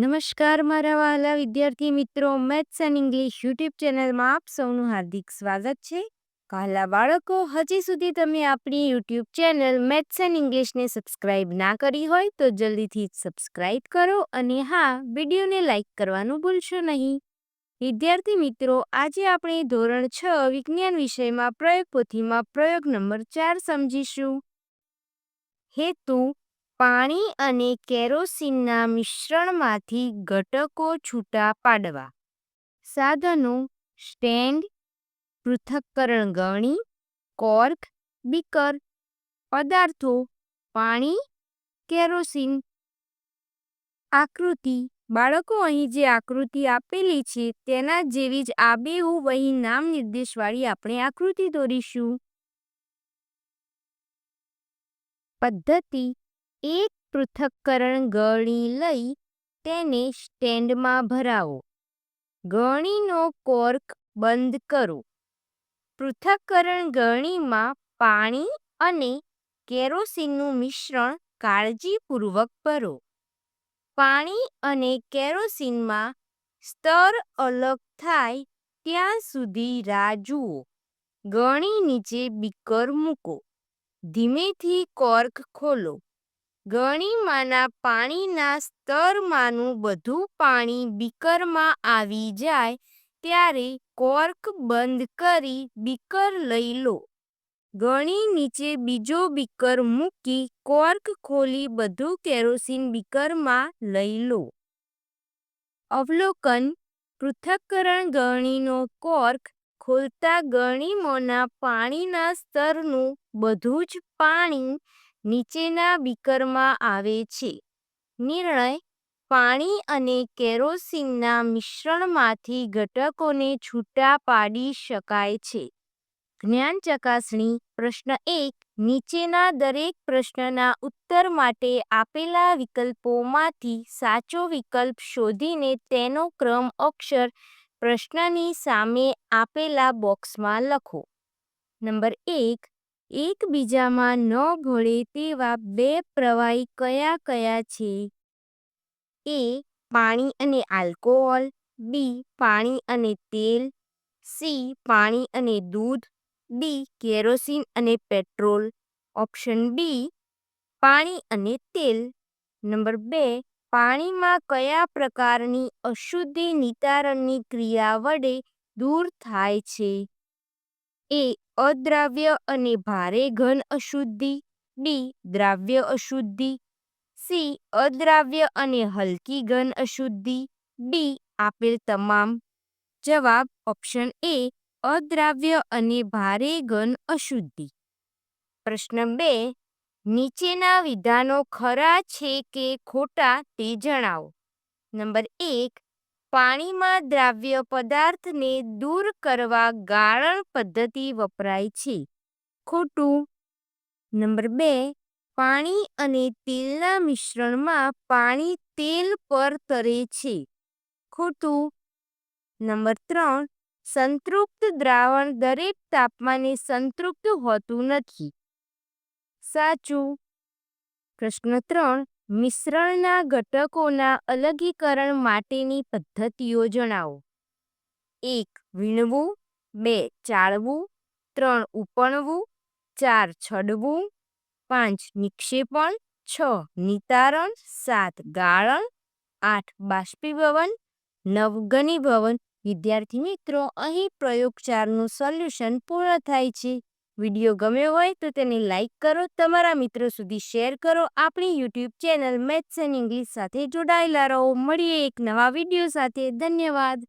નમસ્કાર મારા વાલા વિદ્યાર્થી મિત્રો, મેથ્સ એન્ડ ઇંગ્લિશ યુટ્યુબ ચેનલમાં આપ સૌનું હાર્દિક સ્વાગત છે. કાલા બાળકો, હજી સુધી તમે આપણી યુટ્યુબ ચેનલ મેથ્સ એન્ડ ઇંગ્લિશને સબસ્ક્રાઇબ ના કરી હોય તો જલ્દીથી સબસ્ક્રાઇબ કરો અને હા, વિડીયોને લાઇક કરવાનું ભૂલશો નહીં. વિદ્યાર્થી મિત્રો, આજે આપણે ધોરણ છ વિજ્ઞાન વિષયમાં પ્રયોગ પોથીમાં પ્રયોગ નંબર ચાર સમજીશું. હેતુ પાણી અને કેરોસીનના મિશ્રણમાંથી ઘટકો છૂટા પાડવા. સાધનો સ્ટેન્ડ, પૃથક્કરણ ગણી, કોર્ક, બીકર, પદાર્થો, પાણી, કેરોસીન. આકૃતિ. બાળકો અહીં જે આકૃતિ આપેલી છે તેના જેવી જ આબેહૂબ અહીં નામ નિર્દેશવાળી આપણે આકૃતિ દોરીશું. પદ્ધતિ. એક પૃથક્કરણ ગળણી લઈ તેને સ્ટેન્ડમાં ભરાવો. ગળણીનો કોર્ક બંધ કરો. પૃથક્કરણ ગળણીમાં પાણી અને કેરોસીનનું મિશ્રણ કાળજીપૂર્વક ભરો. પાણી અને કેરોસીનમાં સ્તર અલગ થાય ત્યાં સુધી રાહ જુઓ. ગળણી નીચે બીકર મૂકો. ધીમેથી કોર્ક ખોલો. ગળણીમાંના પાણીના સ્તરમાંનું બધું પાણી બીકરમાં આવી જાય ત્યારે કોર્ક બંધ કરી બીકર લઈ લો. ગણી નીચે બીજો બીકર મૂકી કોર્ક ખોલી બધું કેરોસીન બીકરમાં લઈ લો. અવલોકન પૃથક્કરણ ગળણીનો કોર્ક ખોલતા ગળણીમાંના પાણીના સ્તરનું બધું જ પાણી નીચેના બીકરમાં આવે છે. નિર્ણય, પાણી અને કેરોસીનના મિશ્રણમાંથી ઘટકોને છૂટા પાડી શકાય છે. જ્ઞાન ચકાસણી, પ્રશ્ન એક, નીચેના દરેક પ્રશ્નના ઉત્તર માટે આપેલા વિકલ્પોમાંથી સાચો વિકલ્પ શોધીને તેનો ક્રમ અક્ષર પ્રશ્નની સામે આપેલા બોક્સમાં લખો. નંબર એક એકબીજામાં ન ભળે તેવા બે પ્રવાહી કયા કયા છે? એ, પાણી અને આલ્કોહોલ, બી, પાણી અને તેલ, સી, પાણી અને દૂધ, ડી, કેરોસીન અને પેટ્રોલ. ઓપ્શન બી, પાણી અને તેલ. નંબર બે, પાણીમાં કયા પ્રકારની અશુદ્ધિ નિતારણની ક્રિયા વડે દૂર થાય છે? એ અદ્રાવ્ય અને ભારે ઘન અશુદ્ધિ ડી દ્રાવ્ય અશુદ્ધિ, સી અદ્રાવ્ય અને હલકી ઘન અશુદ્ધિ, ડી આપેલ તમામ. જવાબ ઓપ્શન એ અદ્રાવ્ય અને ભારે ઘન અશુદ્ધિ. પ્રશ્ન બે, નીચેના વિધાનો ખરા છે કે ખોટા તે જણાવો. નંબર એક પાણીમાં દ્રાવ્ય પદાર્થને દૂર કરવા ગાળણ પદ્ધતિ વપરાય છે. ખોટું. નંબર બે, પાણી અને તેલના મિશ્રણમાં પાણી તેલ પર તરે છે. ખોટું. નંબર ત્રણ, સંતૃપ્ત દ્રાવણ દરેક તાપમાને સંતૃપ્ત હોતું નથી. સાચું. પ્રશ્ન ત્રણ મિશ્રણના ઘટકોના અલગીકરણ માટેની પદ્ધતિઓ જણાવો. એક, વીણવું, બે, ચાળવું, ત્રણ, ઉપણવું, ચાર, છડવું, પાંચ, નિક્ષેપણ, છ, નિતારણ, સાત, ગાળણ, આઠ, બાષ્પીભવન, નવ, ઘનીભવન. વિદ્યાર્થી મિત્રો, અહીં પ્રયોગ ચારનું સોલ્યુશન પૂર્ણ થાય છે. વીડિયો ગમ્યો હોય તો તેને લાઇક કરો, તમારા મિત્રો સુધી શેર કરો. આપણી YouTube channel maths and English સાથે જોડાયેલા રહો. મળીએ એક નવા વીડિયો સાથે. ધન્યવાદ.